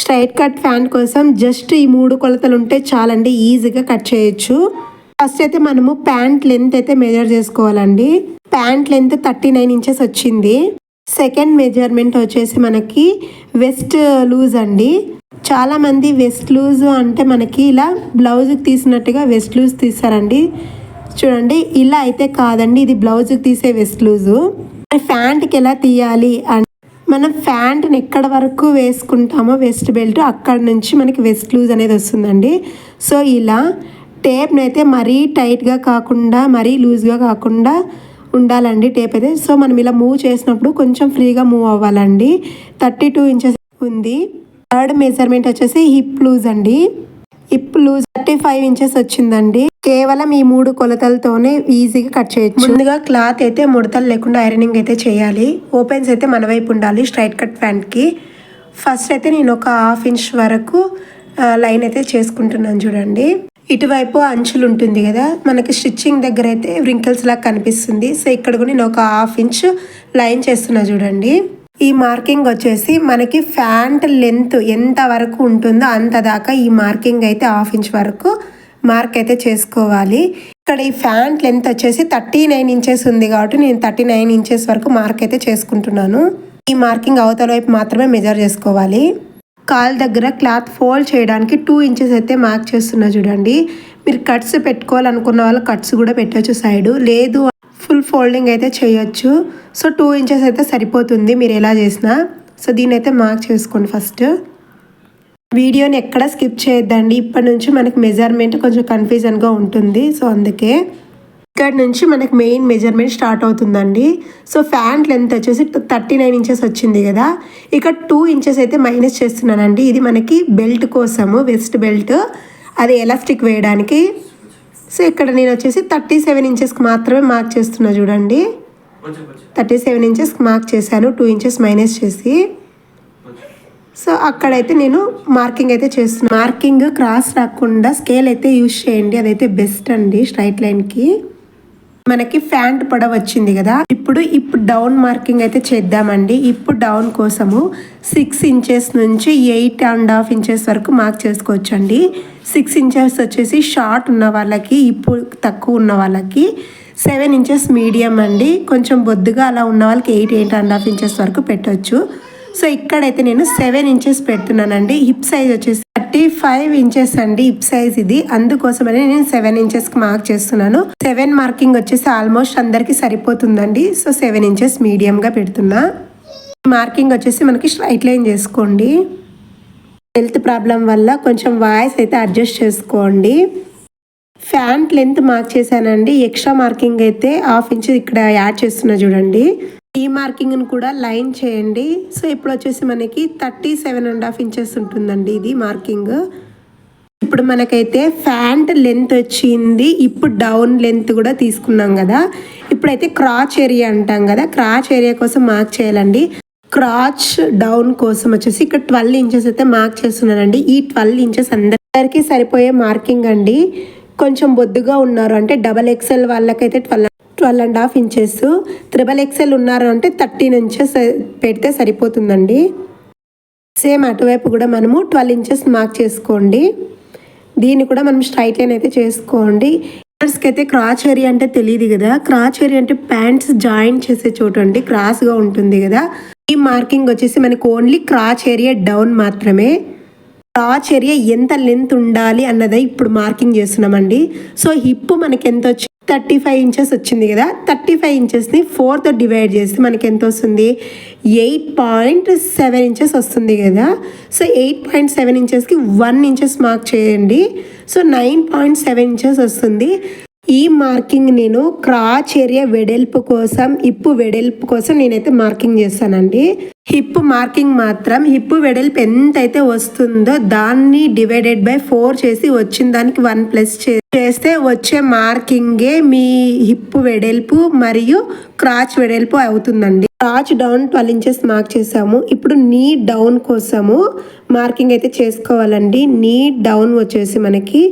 Straight cut pant కోసం just ఈ మూడు కొలతలు ఉంటే చాలండి ఈజీగా కట్ చేయొచ్చు. ఫస్ట్ అయితే మనము ప్యాంట్ లెంత్ అయితే మెజర్ చేసుకోవాలండి. Pant length thirty nine inches వచ్చింది. సెకండ్ మెజర్మెంట్ వచ్చేసి మనకి వెస్ట్ లూజ్ అండి. చాలా మంది వెస్ట్ లూజ్ అంటే మనకి ఇలా బ్లౌజ్కి తీసినట్టుగా వెస్ట్ లూజ్ తీస్తారండి. చూడండి ఇలా అయితే కాదండి ఇది బ్లౌజ్కి తీసే వెస్ట్ లూజు. ప్యాంట్కి ఎలా తీయాలి అంటే మనం ప్యాంట్ని ఎక్కడ వరకు వేసుకుంటామో వెస్ట్ బెల్ట్ అక్కడ నుంచి మనకి వెస్ట్ లూజ్ అనేది వస్తుందండి. సో ఇలా టేప్ని అయితే మరీ టైట్గా కాకుండా మరీ లూజ్గా కాకుండా ఉండాలండి టేప్ అయితే. సో మనం ఇలా మూవ్ చేసినప్పుడు కొంచెం ఫ్రీగా మూవ్ అవ్వాలండి. థర్టీ టూ ఇంచెస్ ఉంది. థర్డ్ మెజర్మెంట్ వచ్చేసి హిప్ లూజ్ అండి. Hip loose thirty five inches వచ్చిందండి. కేవలం ఈ మూడు కొలతలతోనే ఈజీగా కట్ చేయొచ్చు. ముందుగా క్లాత్ అయితే ముడతలు లేకుండా ఐరనింగ్ అయితే చేయాలి. ఓపెన్స్ అయితే మన వైపు ఉండాలి స్ట్రైట్ కట్ ప్యాంట్కి. ఫస్ట్ అయితే నేను ఒక హాఫ్ ఇంచ్ వరకు లైన్ అయితే చేసుకుంటున్నాను చూడండి. ఇటువైపు అంచులు ఉంటుంది కదా మనకి స్టిచ్చింగ్ దగ్గర అయితే వ్రింకిల్స్ లాగా కనిపిస్తుంది. సో ఇక్కడ కూడా నేను ఒక హాఫ్ ఇంచ్ లైన్ చేస్తున్నా చూడండి. ఈ మార్కింగ్ వచ్చేసి మనకి ఫ్యాంట్ లెంత్ ఎంత వరకు ఉంటుందో అంత దాకా ఈ మార్కింగ్ అయితే హాఫ్ ఇంచ్ వరకు మార్క్ అయితే చేసుకోవాలి. ఇక్కడ ఈ ఫ్యాంట్ లెంత్ వచ్చేసి థర్టీ నైన్ ఇంచెస్ ఉంది కాబట్టి నేను థర్టీ నైన్ ఇంచెస్ వరకు మార్క్ అయితే చేసుకుంటున్నాను. ఈ మార్కింగ్ అవతల వైపు మాత్రమే మెజర్ చేసుకోవాలి. కాల్ దగ్గర క్లాత్ ఫోల్డ్ చేయడానికి టూ ఇంచెస్ అయితే మార్క్ చేస్తున్నా చూడండి. మీరు కట్స్ పెట్టుకోవాలనుకున్న వాళ్ళు కట్స్ కూడా పెట్టవచ్చు సైడు. లేదు ఫుల్ ఫోల్డింగ్ అయితే చేయొచ్చు. సో టూ ఇంచెస్ అయితే సరిపోతుంది మీరు ఎలా చేసినా. సో దీని అయితే మార్క్ చేసుకోండి ఫస్ట్. వీడియోని ఎక్కడ స్కిప్ చేయొద్దండి. ఇప్పటి నుంచి మనకి మెజర్మెంట్ కొంచెం కన్ఫ్యూజన్గా ఉంటుంది. సో అందుకే ఇక్కడ నుంచి మనకి మెయిన్ మెజర్మెంట్ స్టార్ట్ అవుతుందండి. సో ఫ్యాంట్ లెంత్ వచ్చేసి థర్టీ నైన్ ఇంచెస్ వచ్చింది కదా. ఇక టూ ఇంచెస్ అయితే మైనస్ చేస్తున్నానండి. ఇది మనకి బెల్ట్ కోసము వెస్ట్ బెల్ట్. అది ఎలాస్టిక్ వేయడానికి. సో ఇక్కడ నేను వచ్చేసి థర్టీ సెవెన్ ఇంచెస్కి మాత్రమే మార్క్ చేస్తున్నా చూడండి. థర్టీ సెవెన్ ఇంచెస్కి మార్క్ చేశాను. టూ ఇంచెస్ మైనస్ చేసి. సో అక్కడైతే నేను మార్కింగ్ అయితే చేస్తున్నాను మార్కింగ్ క్రాస్ రాకుండా స్కేల్ అయితే యూజ్ చేయండి. అదైతే బెస్ట్ అండి స్ట్రైట్ లైన్కి మనకి ఫ్యాంట్ పొడవ వచ్చింది కదా. ఇప్పుడు ఇప్పుడు డౌన్ మార్కింగ్ అయితే చేద్దామండి. ఇప్పుడు డౌన్ కోసము సిక్స్ ఇంచెస్ నుంచి ఎయిట్ అండ్ హాఫ్ ఇంచెస్ వరకు మార్క్ చేసుకోవచ్చండి. సిక్స్ ఇంచెస్ వచ్చేసి షార్ట్ ఉన్న వాళ్ళకి ఇప్పుడు తక్కువ ఉన్న వాళ్ళకి సెవెన్ ఇంచెస్ మీడియం అండి. కొంచెం బొద్దుగా అలా ఉన్న వాళ్ళకి eight eight and half inches వరకు పెట్టొచ్చు. సో ఇక్కడైతే నేను సెవెన్ ఇంచెస్ పెడుతున్నానండి. హిప్ సైజ్ వచ్చేసి థర్టీ ఫైవ్ ఇంచెస్ అండి హిప్ సైజ్ ఇది. అందుకోసమని నేను సెవెన్ ఇంచెస్కి మార్క్ చేస్తున్నాను. సెవెన్ మార్కింగ్ వచ్చేసి ఆల్మోస్ట్ అందరికి సరిపోతుందండి. సో సెవెన్ ఇంచెస్ మీడియం గా పెడుతున్నా. మార్కింగ్ వచ్చేసి మనకి స్ట్రైట్ లైన్ చేసుకోండి. హెల్త్ ప్రాబ్లం వల్ల కొంచెం వాయిస్ అయితే అడ్జస్ట్ చేసుకోండి. ఫ్యాంట్ లెంత్ మార్క్ చేశానండి. ఎక్స్ట్రా మార్కింగ్ అయితే హాఫ్ ఇంచ్ ఇక్కడ యాడ్ చేస్తున్నా చూడండి. ఈ మార్కింగ్ను కూడా లైన్ చేయండి. సో ఇప్పుడు వచ్చేసి మనకి thirty seven and half inches ఉంటుందండి ఇది మార్కింగ్. ఇప్పుడు మనకైతే ఫ్యాంట్ లెంత్ వచ్చింది. ఇప్పుడు డౌన్ లెంత్ కూడా తీసుకున్నాం కదా. ఇప్పుడైతే క్రాచ్ ఏరియా అంటాం కదా. క్రాచ్ ఏరియా కోసం మార్క్ చేయాలండి. క్రాచ్ డౌన్ కోసం వచ్చేసి ఇక్కడ ట్వెల్వ్ ఇంచెస్ అయితే మార్క్ చేస్తున్నానండి. ఈ ట్వెల్వ్ ఇంచెస్ అందరికీ సరిపోయే మార్కింగ్ అండి. కొంచెం బొద్దుగా ఉన్నారు. అంటే డబల్ ఎక్సెల్ వాళ్ళకైతే twelve twelve and half inches. Triple XL ఉన్నారు అంటే థర్టీన్ ఇంచెస్ పెడితే సరిపోతుందండి. సేమ్ అటువైపు కూడా మనము ట్వెల్వ్ ఇంచెస్ మార్క్ చేసుకోండి. దీన్ని కూడా మనం స్ట్రైట్ లైన్ అయితే చేసుకోండి. కి అయితే క్రాచ్ ఏరియా అంటే తెలియదు కదా. క్రాచ్ ఏరియా అంటే ప్యాంట్స్ జాయిన్ చేసే చోటు అండి. క్రాస్గా ఉంటుంది కదా. ఈ మార్కింగ్ వచ్చేసి మనకి ఓన్లీ క్రాచ్ ఏరియా డౌన్ మాత్రమే. క్రాచ్ ఏరియా ఎంత లెంత్ ఉండాలి అన్నదే ఇప్పుడు మార్కింగ్ చేస్తున్నామండి. సో హిప్ మనకి ఎంత వచ్చి థర్టీ ఫైవ్ ఇంచెస్ వచ్చింది కదా థర్టీ ఫైవ్ ఇంచెస్ని ఫోర్తో డివైడ్ చేస్తే మనకి ఎంత వస్తుంది? ఎయిట్ పాయింట్ సెవెన్ ఇంచెస్ వస్తుంది కదా. సో ఎయిట్ పాయింట్ సెవెన్ ఇంచెస్కి వన్ ఇంచెస్ మార్క్ చేయండి. So nine point seven inches వస్తుంది. ఈ మార్కింగ్ నేను క్రాచ్ ఏరియా వెడల్పు కోసం హిప్ వెడల్పు కోసం నేనైతే మార్కింగ్ చేస్తానండి. హిప్ మార్కింగ్ మాత్రం హిప్ వెడల్పు ఎంతైతే వస్తుందో దాన్ని డివైడెడ్ బై ఫోర్ చేసి వచ్చిన దానికి వన్ ప్లస్ చేస్తే వచ్చే మార్కింగే మీ హిప్ వెడల్పు మరియు క్రాచ్ వెడల్పు అవుతుందండి. Crotch down twelve inches mark చేసాము ఇప్పుడు నీ డౌన్ కోసము మార్కింగ్ అయితే చేసుకోవాలండి. నీ డౌన్ వచ్చేసి మనకి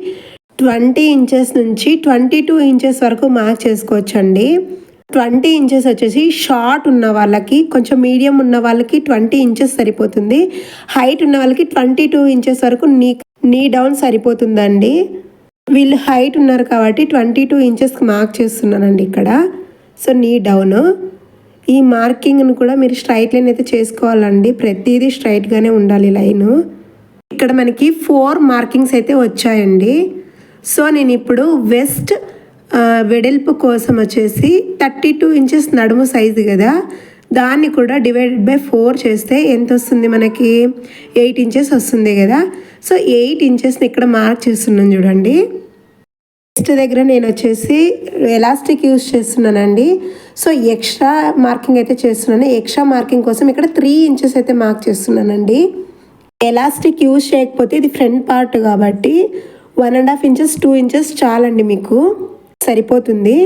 ట్వంటీ ఇంచెస్ నుంచి ట్వంటీ టూ ఇంచెస్ వరకు మార్క్ చేసుకోవచ్చండి. ట్వంటీ ఇంచెస్ వచ్చేసి షార్ట్ ఉన్న వాళ్ళకి కొంచెం మీడియం ఉన్న వాళ్ళకి ట్వంటీ ఇంచెస్ సరిపోతుంది. హైట్ ఉన్న వాళ్ళకి ట్వంటీ టూ ఇంచెస్ వరకు నీ నీ డౌన్ సరిపోతుందండి. వీళ్ళు హైట్ ఉన్నారు కాబట్టి ట్వంటీ టూ ఇంచెస్కి మార్క్ చేస్తున్నానండి ఇక్కడ. సో నీ డౌన్. ఈ మార్కింగ్ను కూడా మీరు స్ట్రైట్ లైన్ అయితే చేసుకోవాలండి. ప్రతిదీ స్ట్రైట్గానే ఉండాలి లైను. ఇక్కడ మనకి ఫోర్ మార్కింగ్స్ అయితే వచ్చాయండి. సో నేను ఇప్పుడు వెస్ట్ వెడల్పు కోసం వచ్చేసి థర్టీ టూ ఇంచెస్ నడుము సైజు కదా. దాన్ని కూడా డివైడెడ్ బై ఫోర్ చేస్తే ఎంత వస్తుంది మనకి? ఎయిట్ ఇంచెస్ వస్తుంది కదా. సో ఎయిట్ ఇంచెస్ని ఇక్కడ మార్క్ చేస్తున్నాను చూడండి. నెక్స్ట్ దగ్గర నేను వచ్చేసి ఎలాస్టిక్ యూస్ చేస్తున్నానండి. సో ఎక్స్ట్రా మార్కింగ్ అయితే చేస్తున్నాను. ఎక్స్ట్రా మార్కింగ్ కోసం ఇక్కడ త్రీ ఇంచెస్ అయితే మార్క్ చేస్తున్నానండి. ఎలాస్టిక్ యూజ్ చేయకపోతే ఇది ఫ్రంట్ పార్ట్ కాబట్టి one and half inches two inches చాలండి మీకు. సరిపోతుంది.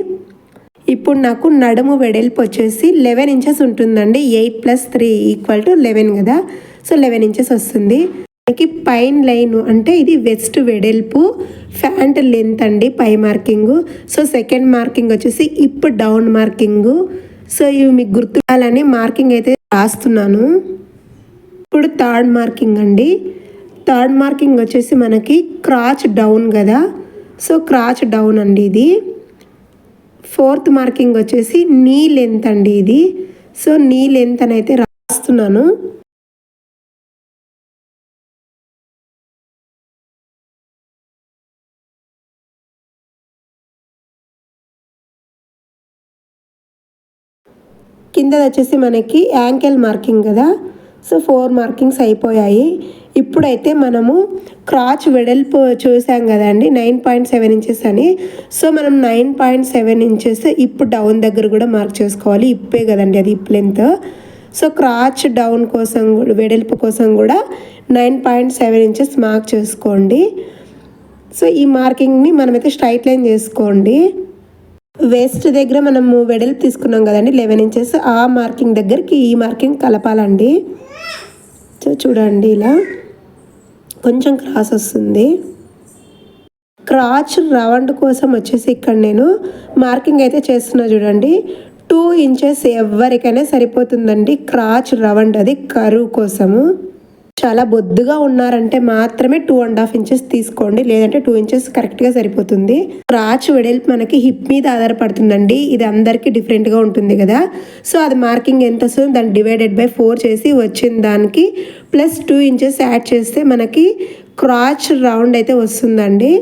ఇప్పుడు నాకు నడుము వెడల్పు వచ్చేసి లెవెన్ ఇంచెస్ ఉంటుందండి. Eight plus three equal to eleven కదా. సో లెవెన్ ఇంచెస్ వస్తుంది. మనకి పైన్ లైన్ అంటే ఇది వెస్ట్ వెడల్పు ఫ్యాంట్ లెంత్ అండి పై మార్కింగ్. సో సెకండ్ మార్కింగ్ వచ్చేసి ఇప్పుడు డౌన్ మార్కింగ్. సో ఇవి మీకు గుర్తురాలని మార్కింగ్ అయితే రాస్తున్నాను. ఇప్పుడు థర్డ్ మార్కింగ్ అండి. థర్డ్ మార్కింగ్ వచ్చేసి మనకి క్రాచ్ డౌన్ కదా. సో క్రాచ్ డౌన్ అండి ఇది. ఫోర్త్ మార్కింగ్ వచ్చేసి నీ లెంత్ అండి ఇది. సో నీ లెంత్ అని అయితే రాస్తున్నాను. కింద వచ్చేసి మనకి యాంకెల్ మార్కింగ్ కదా. సో ఫోర్ మార్కింగ్స్ అయిపోయాయి. ఇప్పుడైతే మనము క్రాచ్ వెడల్పు చూసాం కదండి నైన్ పాయింట్ సెవెన్ ఇంచెస్ అని. సో మనం నైన్ పాయింట్ సెవెన్ ఇంచెస్ ఇప్పుడు డౌన్ దగ్గర కూడా మార్క్ చేసుకోవాలి. ఇప్పే కదండి అది ఇప్ లెంత్. సో క్రాచ్ డౌన్ కోసం కూడా వెడల్పు కోసం కూడా nine point seven inches mark చేసుకోండి. సో ఈ మార్కింగ్ని మనమైతే స్ట్రైట్ లైన్ చేసుకోండి. వేస్ట్ దగ్గర మనము వెడల్పు తీసుకున్నాం కదండి లెవెన్ ఇంచెస్ ఆ మార్కింగ్ దగ్గరికి ఈ మార్కింగ్ కలపాలండి. సో చూడండి ఇలా. కొంచెం క్రాస్ వస్తుంది. క్రాచ్ రౌండ్ కోసం వచ్చేసి ఇక్కడ నేను మార్కింగ్ అయితే చేస్తున్నా చూడండి. టూ ఇంచెస్ ఎవరికైనా సరిపోతుందండి. క్రాచ్ రౌండ్ అది కరువు కోసము. చాలా బొద్దుగా ఉన్నారంటే మాత్రమే టూ అండ్ హాఫ్ ఇంచెస్ తీసుకోండి. లేదంటే టూ ఇంచెస్ కరెక్ట్గా సరిపోతుంది. క్రాచ్ వెడల్పు మనకి హిప్ మీద ఆధారపడుతుందండి. ఇది అందరికీ డిఫరెంట్గా ఉంటుంది కదా. సో అది మార్కింగ్ ఎంత వస్తుందో దాన్ని డివైడెడ్ బై ఫోర్ చేసి వచ్చిన దానికి ప్లస్ టూ ఇంచెస్ యాడ్ చేస్తే మనకి క్రాచ్ రౌండ్ అయితే వస్తుందండి.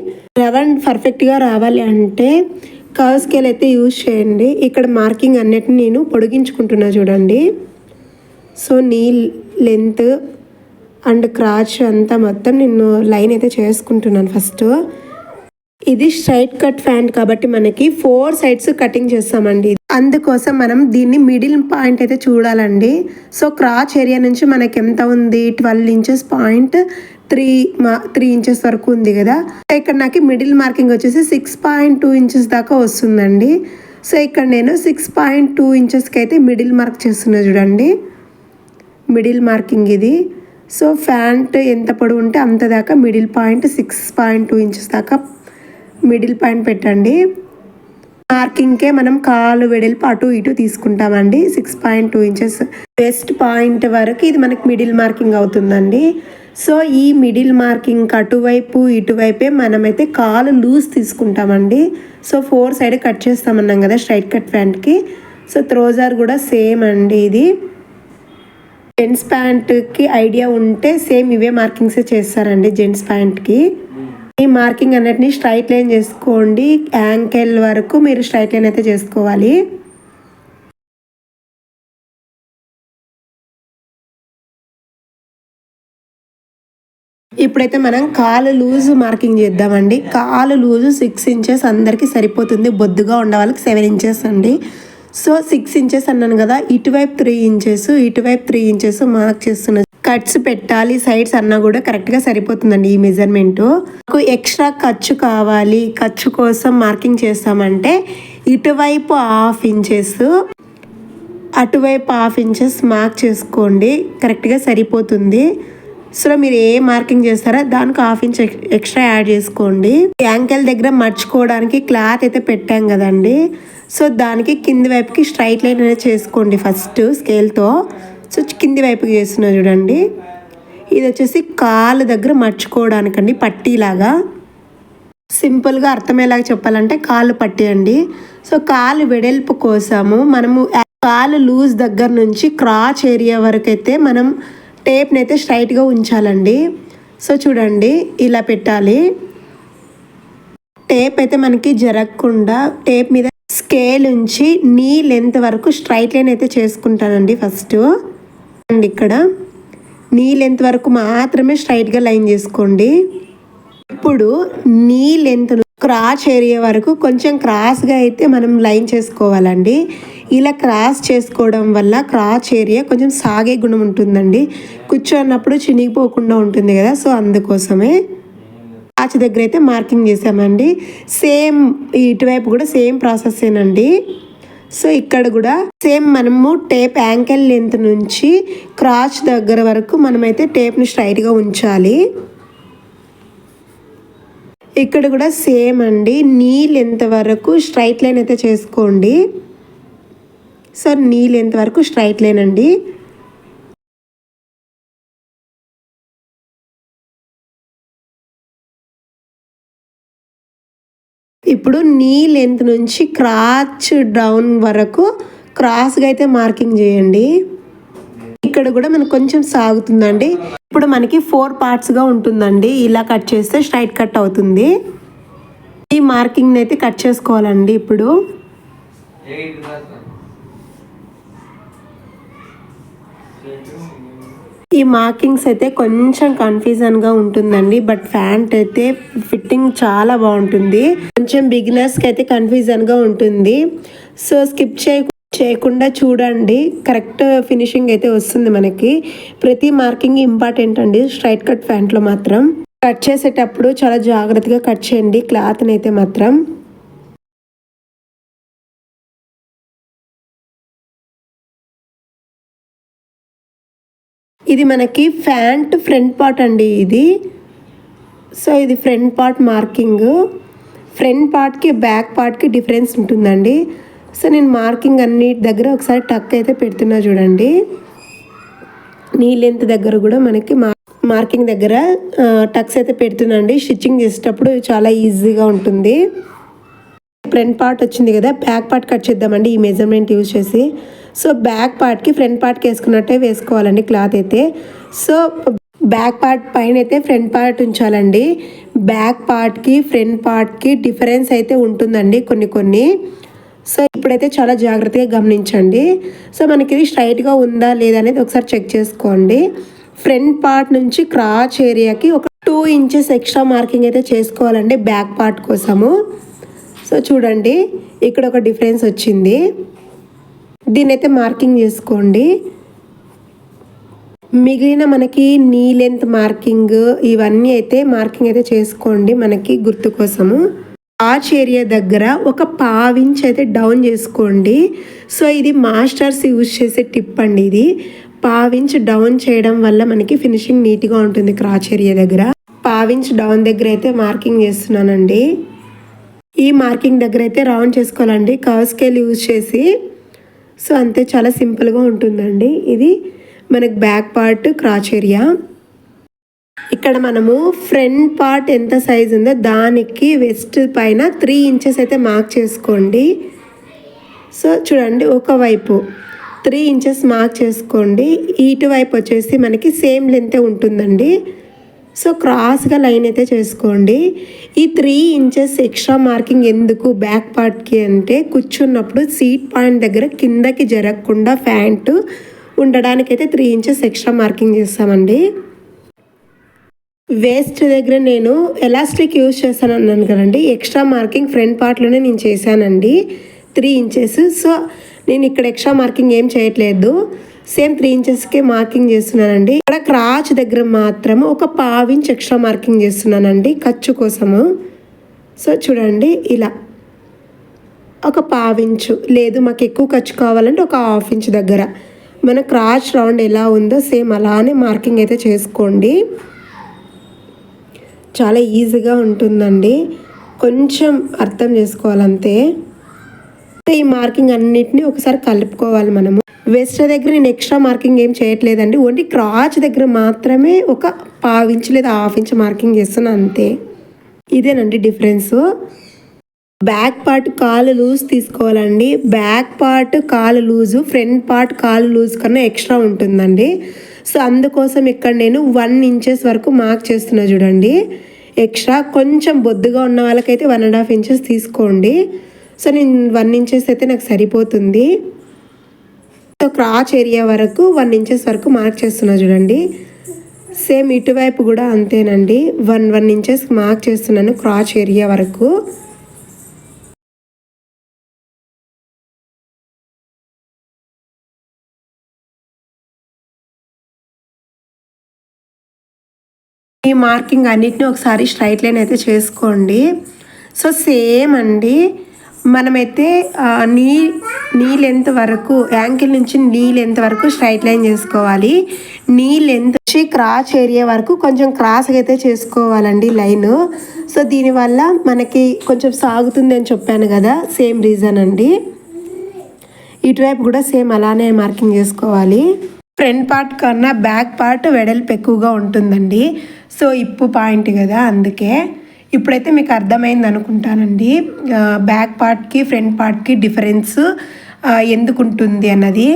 రౌండ్ పర్ఫెక్ట్గా రావాలి అంటే కర్వ్ స్కేల్ అయితే యూజ్ చేయండి. ఇక్కడ మార్కింగ్ అన్నిటిని నేను పొడిగించుకుంటున్నా చూడండి. సో నీ లెంత్ అండ్ క్రాచ్ అంతా మొత్తం నేను లైన్ అయితే చేసుకుంటున్నాను ఫస్ట్. ఇది స్ట్రైట్ కట్ ఫ్యాంట్ కాబట్టి మనకి ఫోర్ సైడ్స్ కటింగ్ చేస్తామండి. అందుకోసం మనం దీన్ని మిడిల్ పాయింట్ అయితే చూడాలండి. సో క్రాచ్ ఏరియా నుంచి మనకి ఎంత ఉంది? ట్వెల్వ్ ఇంచెస్ పాయింట్ త్రీ మా త్రీ ఇంచెస్ వరకు ఉంది కదా. ఇక్కడ నాకు మిడిల్ మార్కింగ్ వచ్చేసి సిక్స్ పాయింట్ టూ ఇంచెస్ దాకా వస్తుందండి. సో ఇక్కడ నేను సిక్స్ పాయింట్ టూ ఇంచెస్కి అయితే మిడిల్ మార్క్ చేస్తున్నా చూడండి. మిడిల్ మార్కింగ్ ఇది. సో ఫ్యాంట్ ఎంత పొడవు ఉంటే అంత దాకా middle point six point two inches దాకా మిడిల్ పాయింట్ పెట్టండి. మార్కింగ్కే మనం కాలు వెడల్పు అటు ఇటు తీసుకుంటామండి. Six point two inches. Waist point వరకు ఇది మనకి మిడిల్ మార్కింగ్ అవుతుందండి. సో ఈ మిడిల్ మార్కింగ్ అటువైపు ఇటువైపే మనమైతే కాలు లూజ్ తీసుకుంటామండి. సో ఫోర్ సైడ్ కట్ చేస్తామన్నాం కదా స్ట్రైట్ కట్ ప్యాంట్కి సో త్రోజార్ కూడా సేమ్ అండి ఇది. జెంట్స్ ప్యాంట్కి ఐడియా ఉంటే సేమ్ ఇవే మార్కింగ్స్ చేస్తారండి జెంట్స్ ప్యాంట్కి. ఈ మార్కింగ్ అన్నిటిని స్ట్రైట్ లైన్ చేసుకోండి. యాంకెల్ వరకు మీరు స్ట్రైట్ లైన్ అయితే చేసుకోవాలి. ఇప్పుడైతే మనం కాలు లూజ్ మార్కింగ్ చేద్దామండి. కాలు లూజు సిక్స్ ఇంచెస్ అందరికీ సరిపోతుంది. బొద్దుగా ఉండే వాళ్ళకి సెవెన్ ఇంచెస్ అండి. సో సిక్స్ ఇంచెస్ అన్నాను కదా ఇటువైపు త్రీ ఇంచెస్ ఇటువైపు త్రీ ఇంచెస్ మార్క్ చేస్తున్న కట్స్ పెట్టాలి సైడ్స్ అన్నా కూడా కరెక్ట్గా సరిపోతుందండి ఈ మెజర్మెంట్ నాకు ఎక్స్ట్రా ఖర్చు కావాలి ఖర్చు కోసం మార్కింగ్ చేస్తామంటే ఇటువైపు హాఫ్ ఇంచెస్ అటువైపు హాఫ్ ఇంచెస్ మార్క్ చేసుకోండి కరెక్ట్గా సరిపోతుంది. సో మీరు ఏ మార్కింగ్ చేస్తారో దానికి హాఫ్ ఇంచ్ ఎక్స్ట్రా యాడ్ చేసుకోండి. యాంకెల్ దగ్గర మర్చుకోవడానికి క్లాత్ అయితే పెట్టాం కదండి. సో దానికి కింది వైపుకి స్ట్రైట్ లైన్ అనేది చేసుకోండి ఫస్ట్ స్కేల్తో సో కింది వైపుకి చేస్తున్నా చూడండి. ఇది వచ్చేసి కాలు దగ్గర మర్చుకోవడానికండి పట్టీలాగా. సింపుల్గా అర్థమయ్యేలాగా చెప్పాలంటే కాళ్ళు పట్టి అండి. సో కాలు వెడల్పు కోసము మనము కాలు లూజ్ దగ్గర నుంచి క్రాచ్ ఏరియా వరకు అయితే మనం టేప్ని అయితే స్ట్రైట్గా ఉంచాలండి. సో చూడండి ఇలా పెట్టాలి. టేప్ అయితే మనకి జరగకుండా టేప్ మీద స్కేల్ ఉంచి నీ లెంత్ వరకు స్ట్రైట్ లైన్ అయితే చేసుకుంటానండి ఫస్ట్. అండ్ ఇక్కడ. నీ లెంత్ వరకు మాత్రమే స్ట్రైట్గా లైన్ చేసుకోండి. ఇప్పుడు నీ లెంత్ క్రాచ్ ఏరియా వరకు కొంచెం క్రాస్గా అయితే మనం లైన్ చేసుకోవాలండి. ఇలా క్రాస్ చేసుకోవడం వల్ల క్రాచ్ ఏరియా కొంచెం సాగే గుణం ఉంటుందండి. కూర్చోన్నప్పుడు చినిగిపోకుండా ఉంటుంది కదా సో అందుకోసమే క్రాచ్ దగ్గర అయితే మార్కింగ్ చేసామండి సేమ్ ఇటువైపు కూడా సేమ్ ప్రాసెస్సేనండి సో ఇక్కడ కూడా సేమ్ మనము టేప్ యాంకిల్ లెంత్ నుంచి క్రాచ్ దగ్గర వరకు మనమైతే టేప్ని స్ట్రైట్గా ఉంచాలి. ఇక్కడ కూడా సేమ్ అండి. నీళ్ళు ఎంతవరకు స్ట్రైట్ లైన్ అయితే చేసుకోండి. సో నీళ్ళు ఎంతవరకు స్ట్రైట్ లైన్ అండి. ఇప్పుడు నీ లెంత్ నుంచి క్రాచ్ డౌన్ వరకు క్రాస్గా అయితే మార్కింగ్ చేయండి. ఇక్కడ కూడా మనకు కొంచెం సాగుతుందండి. ఇప్పుడు మనకి ఫోర్ పార్ట్స్గా ఉంటుందండి. ఇలా కట్ చేస్తే స్ట్రైట్ కట్ అవుతుంది. ఈ మార్కింగ్ అయితే కట్ చేసుకోవాలండి ఇప్పుడు. ఈ మార్కింగ్స్ అయితే కొంచెం కన్ఫ్యూజన్గా ఉంటుందండి. బట్ ప్యాంట్ అయితే ఫిట్టింగ్ చాలా బాగుంటుంది. కొంచెం బిగినర్స్కి అయితే కన్ఫ్యూజన్గా ఉంటుంది. సో స్కిప్ చేయకుండా చేయకుండా చూడండి. కరెక్ట్ ఫినిషింగ్ అయితే వస్తుంది మనకి. ప్రతి మార్కింగ్ ఇంపార్టెంట్ అండి. స్ట్రైట్ కట్ ప్యాంట్లో మాత్రం. కట్ చేసేటప్పుడు చాలా జాగ్రత్తగా కట్ చేయండి. క్లాత్ని అయితే మాత్రం. ఇది మనకి ఫ్యాంట్ ఫ్రంట్ పార్ట్ అండి ఇది. సో ఇది ఫ్రంట్ పార్ట్ మార్కింగ్. ఫ్రంట్ పార్ట్కి బ్యాక్ పార్ట్కి డిఫరెన్స్ ఉంటుందండి. సో నేను మార్కింగ్ అన్నిటి దగ్గర ఒకసారి టక్ అయితే పెడుతున్నా చూడండి. నీ లెంత్ దగ్గర కూడా మనకి మార్కింగ్ దగ్గర టక్స్ అయితే పెడుతున్నాండి స్టిచ్చింగ్ చేసేటప్పుడు చాలా ఈజీగా ఉంటుంది. ఫ్రంట్ పార్ట్ వచ్చింది కదా బ్యాక్ పార్ట్ కట్ చేద్దామండి ఈ మెజర్మెంట్ యూజ్ చేసి. సో బ్యాక్ పార్ట్కి ఫ్రంట్ పార్ట్కి వేసుకున్నట్టే వేసుకోవాలండి క్లాత్ అయితే. సో బ్యాక్ పార్ట్ పైన అయితే ఫ్రంట్ పార్ట్ ఉంచాలండి. బ్యాక్ పార్ట్కి ఫ్రంట్ పార్ట్కి డిఫరెన్స్ అయితే ఉంటుందండి కొన్ని కొన్ని. సో ఇప్పుడైతే చాలా జాగ్రత్తగా గమనించండి. సో మనకి ఇది స్ట్రైట్గా ఉందా లేదా అనేది ఒకసారి చెక్ చేసుకోండి. ఫ్రంట్ పార్ట్ నుంచి క్రాచ్ ఏరియాకి ఒక టూ ఇంచెస్ ఎక్స్ట్రా మార్కింగ్ అయితే చేసుకోవాలండి బ్యాక్ పార్ట్ కోసము. సో చూడండి ఇక్కడ ఒక డిఫరెన్స్ వచ్చింది. దీని అయితే మార్కింగ్ చేసుకోండి. మిగిలిన మనకి నీ లెంత్ మార్కింగ్ ఇవన్నీ అయితే మార్కింగ్ అయితే చేసుకోండి మనకి గుర్తు కోసము. ఆర్చ్ ఏరియా దగ్గర ఒక పావించ్ అయితే డౌన్ చేసుకోండి. సో ఇది మాస్టర్స్ యూజ్ చేసే టిప్ అండి ఇది. పావించ్ డౌన్ చేయడం వల్ల మనకి ఫినిషింగ్ నీట్గా ఉంటుంది క్రాచ్ ఏరియా దగ్గర. పావించ్ డౌన్ దగ్గర అయితే మార్కింగ్ చేస్తున్నానండి. ఈ మార్కింగ్ దగ్గర అయితే రౌండ్ చేసుకోవాలండి. కవర్ స్కేల్ యూజ్ చేసి. సో అంతే చాలా సింపుల్గా ఉంటుందండి. ఇది మనకి బ్యాక్ పార్ట్ క్రాచ్ ఏరియా ఇక్కడ మనము ఫ్రంట్ పార్ట్ ఎంత సైజ్ ఉందో దానికి వెస్ట్ పైన త్రీ ఇంచెస్ అయితే మార్క్ చేసుకోండి. సో చూడండి ఒకవైపు త్రీ ఇంచెస్ మార్క్ చేసుకోండి. ఇటువైపు వచ్చేసి మనకి సేమ్ లెంతే ఉంటుందండి. సో క్రాస్గా లైన్ అయితే చేసుకోండి. ఈ త్రీ ఇంచెస్ ఎక్స్ట్రా మార్కింగ్ ఎందుకు? బ్యాక్ పార్ట్కి అంటే కూర్చున్నప్పుడు సీట్ పాయింట్ దగ్గర కిందకి జరగకుండా ప్యాంటు ఉండడానికైతే త్రీ ఇంచెస్ ఎక్స్ట్రా మార్కింగ్ చేస్తామండి. వేస్ట్ దగ్గర నేను ఎలాస్టిక్ యూజ్ చేశాను అన్నాను కదండి. ఎక్స్ట్రా మార్కింగ్ ఫ్రంట్ పార్ట్లోనే నేను చేశానండి. Three inches. సో నేను ఇక్కడ ఎక్స్ట్రా మార్కింగ్ ఏం చేయట్లేదు. సేమ్ త్రీ ఇంచెస్కే మార్కింగ్ చేస్తున్నానండి. ఇక్కడ క్రాచ్ దగ్గర మాత్రం ఒక పావించ్ ఎక్స్ట్రా మార్కింగ్ చేస్తున్నానండి ఖర్చు కోసము. సో చూడండి ఇలా. ఒక పావించు. లేదు మాకు ఎక్కువ ఖర్చు కావాలంటే ఒక హాఫ్ ఇంచ్ దగ్గర. మన క్రాచ్ రౌండ్ ఎలా ఉందో సేమ్ అలానే మార్కింగ్ అయితే చేసుకోండి. చాలా ఈజీగా ఉంటుందండి. కొంచెం అర్థం చేసుకోవాలంతే. ఈ మార్కింగ్ అన్నిటిని ఒకసారి కలుపుకోవాలి మనము. వెస్ట్ దగ్గర నేను ఎక్స్ట్రా మార్కింగ్ ఏం చేయట్లేదండి. ఓన్లీ క్రాచ్ దగ్గర మాత్రమే ఒక పావు లేదా హాఫ్ ఇంచ్ మార్కింగ్ చేస్తున్నాను అంతే. ఇదేనండి డిఫరెన్స్ బ్యాక్ పార్ట్ కాలు లూజ్ తీసుకోవాలండి. బ్యాక్ పార్ట్ కాలు లూజు ఫ్రంట్ పార్ట్ కాలు లూజ్ కన్నా ఎక్స్ట్రా ఉంటుందండి. సో అందుకోసం ఇక్కడ నేను వన్ ఇంచెస్ వరకు మార్క్ చేస్తున్నా చూడండి. ఎక్స్ట్రా కొంచెం బొద్దుగా ఉన్న వాళ్ళకైతే వన్ అండ్ హాఫ్ ఇంచెస్ తీసుకోండి. సో నేను వన్ ఇంచెస్ అయితే నాకు సరిపోతుంది. సో క్రాచ్ ఏరియా వరకు వన్ ఇంచెస్ వరకు మార్క్ చేస్తున్నా చూడండి. సేమ్ ఇటువైపు కూడా అంతేనండి. వన్ వన్ ఇంచెస్ మార్క్ చేస్తున్నాను క్రాచ్ ఏరియా వరకు. ఈ మార్కింగ్ అన్నిటిని ఒకసారి స్ట్రైట్ లైన్ అయితే చేసుకోండి. సో సేమ్ అండి. మనమైతే నీ నీ లెంత్ వరకు యాంకిల్ నుంచి నీ లెంత్ వరకు స్ట్రైట్ లైన్ చేసుకోవాలి. నీ లెంత్ వచ్చి క్రాస్ ఏరియా వరకు కొంచెం క్రాస్గా అయితే చేసుకోవాలండి లైన్. సో దీనివల్ల మనకి కొంచెం సాగుతుంది అని చెప్పాను కదా సేమ్ రీజన్ అండి. ఇటువైపు కూడా సేమ్ అలానే మార్కింగ్ చేసుకోవాలి. ఫ్రంట్ పార్ట్ కన్నా బ్యాక్ పార్ట్ వెడల్పు ఎక్కువగా ఉంటుందండి. సో ఇప్పు పాయింట్ కదా అందుకే. ఇప్పుడైతే మీకు అర్థమైంది అనుకుంటానండి. బ్యాక్ పార్ట్కి ఫ్రంట్ పార్ట్కి డిఫరెన్స్ ఎందుకు ఉంటుంది అన్నది.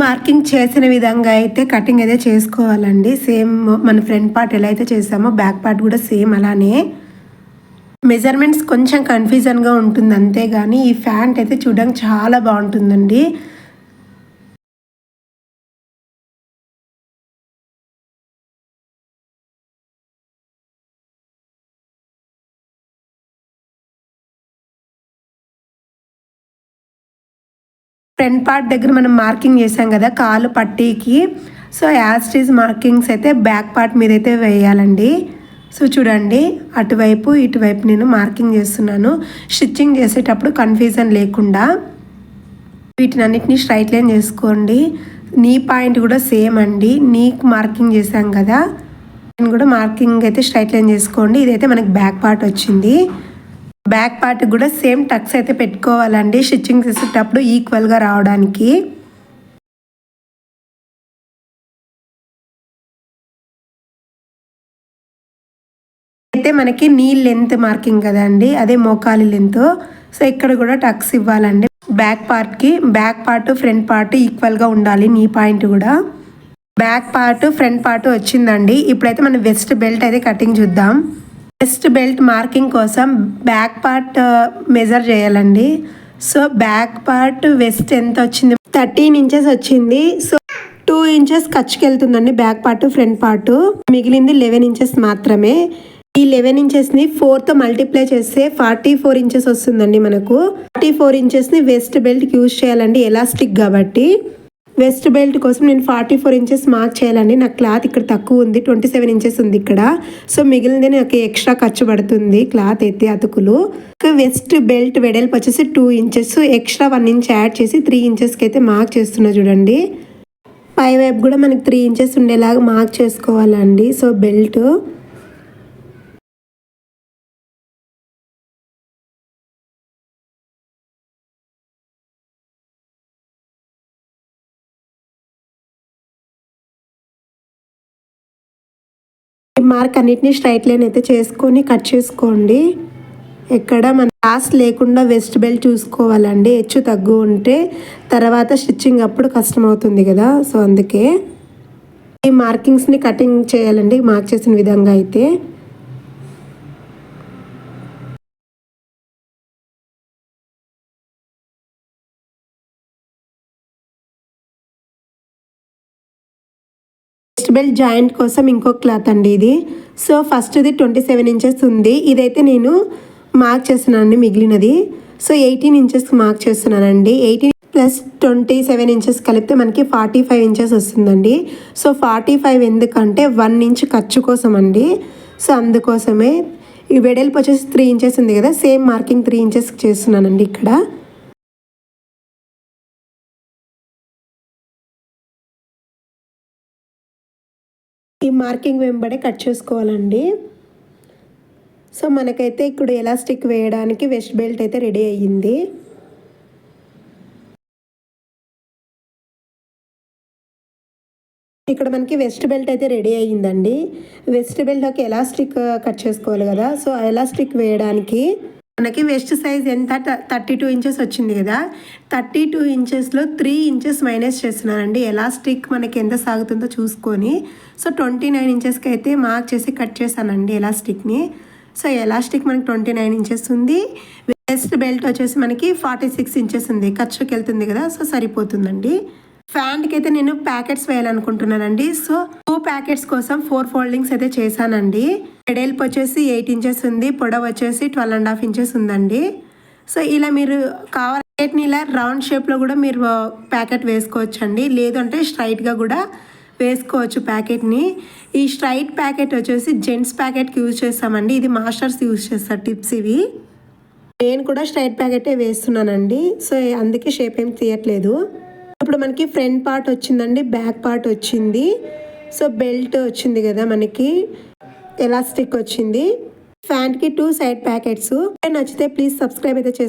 మార్కింగ్ చేసిన విధంగా అయితే కటింగ్ అయితే చేసుకోవాలండి. సేమ్ మన ఫ్రంట్ పార్ట్ ఎలా అయితే చేసామో బ్యాక్ పార్ట్ కూడా సేమ్ అలానే. మెజర్మెంట్స్ కొంచెం కన్ఫ్యూజన్గా ఉంటుంది అంతేగాని ఈ ఫ్యాంట్ అయితే చూడడానికి చాలా బాగుంటుందండి. ఫ్రంట్ పార్ట్ దగ్గర మనం మార్కింగ్ చేసాం కదా కాలు పట్టీకి. సో యాస్టీజ్ మార్కింగ్స్ అయితే బ్యాక్ పార్ట్ మీద అయితే వేయాలండి. సో చూడండి అటువైపు ఇటువైపు నేను మార్కింగ్ చేస్తున్నాను. స్టిచ్చింగ్ చేసేటప్పుడు కన్ఫ్యూజన్ లేకుండా వీటిని అన్నిటినీ స్ట్రైట్ లైన్ చేసుకోండి. నీ పాయింట్ కూడా సేమ్ అండి. నీకు మార్కింగ్ చేశాం కదా నేను కూడా మార్కింగ్ అయితే స్ట్రైట్ లైన్ చేసుకోండి. ఇదైతే మనకి బ్యాక్ పార్ట్ వచ్చింది. బ్యాక్ పార్ట్ కూడా సేమ్ టక్స్ అయితే పెట్టుకోవాలండి. స్టిచ్చింగ్ చేసేటప్పుడు ఈక్వల్గా రావడానికి. అయితే మనకి నీ లెంత్ మార్కింగ్ కదండి అదే మోకాలి లెంత్. సో ఇక్కడ కూడా టక్స్ ఇవ్వాలండి. బ్యాక్ పార్ట్కి బ్యాక్ పార్ట్ ఫ్రంట్ పార్ట్ ఈక్వల్గా ఉండాలి నీ పాయింట్ కూడా. బ్యాక్ పార్ట్ ఫ్రంట్ పార్ట్ వచ్చిందండి. ఇప్పుడైతే మనం వెస్ట్ బెల్ట్ అయితే కటింగ్ చూద్దాం. వెస్ట్ బెల్ట్ మార్కింగ్ కోసం బ్యాక్ పార్ట్ మెజర్ చేయాలండి. సో బ్యాక్ పార్ట్ వెస్ట్ ఎంత వచ్చింది? థర్టీన్ ఇంచెస్ వచ్చింది. సో టూ ఇంచెస్ ఖర్చుకి వెళ్తుందండి బ్యాక్ పార్ట్ ఫ్రంట్ పార్ట్. మిగిలింది లెవెన్ ఇంచెస్ మాత్రమే. ఈ లెవెన్ ఇంచెస్ని ఫోర్తో మల్టిప్లై చేస్తే ఫార్టీ ఫోర్ ఇంచెస్ వస్తుందండి మనకు. ఫార్టీ ఫోర్ ఇంచెస్ని వెస్ట్ బెల్ట్కి యూజ్ చేయాలండి ఎలాస్టిక్ కాబట్టి. వెస్ట్ బెల్ట్ కోసం నేను ఫార్టీ ఫోర్ ఇంచెస్ మార్క్ చేయాలండి. నా క్లాత్ ఇక్కడ తక్కువ ఉంది ట్వంటీ సెవెన్ ఇంచెస్ ఉంది ఇక్కడ. సో మిగిలింది నాకు ఎక్స్ట్రా ఖర్చు పడుతుంది క్లాత్ అయితే అతుకులు. వెస్ట్ బెల్ట్ వెడల్పు వచ్చేసి two inches extra one inch add చేసి త్రీ ఇంచెస్కి అయితే మార్క్ చేస్తున్నా చూడండి. పై వైపు కూడా మనకి త్రీ ఇంచెస్ ఉండేలాగా మార్క్ చేసుకోవాలండి. సో బెల్ట్ మార్క్ అన్నిటిని స్ట్రైట్ లైన్ అయితే చేసుకొని కట్ చేసుకోండి. ఎక్కడ మన లాస్ట్ లేకుండా వెస్ట్ బెల్ట్ చూసుకోవాలండి. హెచ్చు తగ్గు ఉంటే తర్వాత స్టిచ్చింగ్ అప్పుడు కష్టం అవుతుంది కదా. సో అందుకే ఈ మార్కింగ్స్ని కటింగ్ చేయాలండి. మార్క్ చేసిన విధంగా అయితే. బెల్ట్ జాయింట్ కోసం ఇంకో క్లాత్ అండి ఇది. సో ఫస్ట్ది ట్వంటీ సెవెన్ ఇంచెస్ ఉంది. ఇదైతే నేను మార్క్ చేస్తున్నానండి మిగిలినది. సో ఎయిటీన్ ఇంచెస్ మార్క్ చేస్తున్నానండి. Eighteen plus twenty seven inches కలిపితే మనకి ఫార్టీ ఫైవ్ ఇంచెస్ వస్తుందండి. సో ఫార్టీ ఫైవ్ ఎందుకంటే వన్ ఇంచ్ ఖర్చు కోసం అండి సో అందుకోసమే ఈ వెడల్పు వచ్చేసి త్రీ ఇంచెస్ ఉంది కదా. సేమ్ మార్కింగ్ త్రీ ఇంచెస్ చేస్తున్నానండి ఇక్కడ. ఈ మార్కింగ్ వెంబడే కట్ చేసుకోవాలండి. సో మనకైతే ఇప్పుడు ఎలాస్టిక్ వేయడానికి వెస్ట్ బెల్ట్ అయితే రెడీ అయ్యింది. ఇక్కడ మనకి వెస్ట్ బెల్ట్ అయితే రెడీ అయ్యిందండి. వెస్ట్ బెల్ట్ ఒక ఎలాస్టిక్ కట్ చేసుకోవాలి కదా. సో ఎలాస్టిక్ వేయడానికి మనకి వెస్ట్ సైజ్ ఎంత? థర్టీ టూ ఇంచెస్ వచ్చింది కదా. థర్టీ టూ ఇంచెస్లో త్రీ ఇంచెస్ మైనస్ చేస్తున్నానండి. ఎలాస్టిక్ మనకి ఎంత సాగుతుందో చూసుకొని. సో ట్వంటీ నైన్ ఇంచెస్కి అయితే మార్క్ చేసి కట్ చేశానండి ఎలాస్టిక్ని సో ఎలాస్టిక్ మనకి ట్వంటీ నైన్ ఇంచెస్ ఉంది. వెస్ట్ బెల్ట్ వచ్చేసి మనకి ఫార్టీ సిక్స్ ఇంచెస్ ఉంది. ఖర్చుకి వెళ్తుంది కదా. సో సరిపోతుందండి. ఫ్యాంట్కి అయితే నేను ప్యాకెట్స్ వేయాలనుకుంటున్నానండి. సో టూ ప్యాకెట్స్ కోసం ఫోర్ ఫోల్డింగ్స్ అయితే చేశానండి. ఎడెల్ప్ వచ్చేసి ఎయిట్ ఇంచెస్ ఉంది పొడవు వచ్చేసి ట్వెల్వ్ అండ్ హాఫ్ ఇంచెస్ ఉందండి. సో ఇలా మీరు కావాలని ఇలా రౌండ్ షేప్లో కూడా మీరు ప్యాకెట్ వేసుకోవచ్చు అండి స్ట్రైట్గా కూడా వేసుకోవచ్చు ప్యాకెట్ని. ఈ స్ట్రైట్ ప్యాకెట్ వచ్చేసి జెంట్స్ ప్యాకెట్కి యూజ్ చేస్తామండి. ఇది మాస్టర్స్ యూజ్ చేస్తారు టిప్స్ ఇవి. నేను కూడా స్ట్రైట్ ప్యాకెటే వేస్తున్నానండి. సో అందుకే షేప్ ఏం తీయట్లేదు. ఇప్పుడు మనకి ఫ్రంట్ పార్ట్ వచ్చిందండి బ్యాక్ పార్ట్ వచ్చింది. సో బెల్ట్ వచ్చింది కదా మనకి ఎలాస్టిక్ వచ్చింది. ఫ్యాంట్కి టూ సైడ్ ప్యాకెట్స్. నచ్చితే ప్లీజ్ సబ్స్క్రైబ్ అయితే చేసి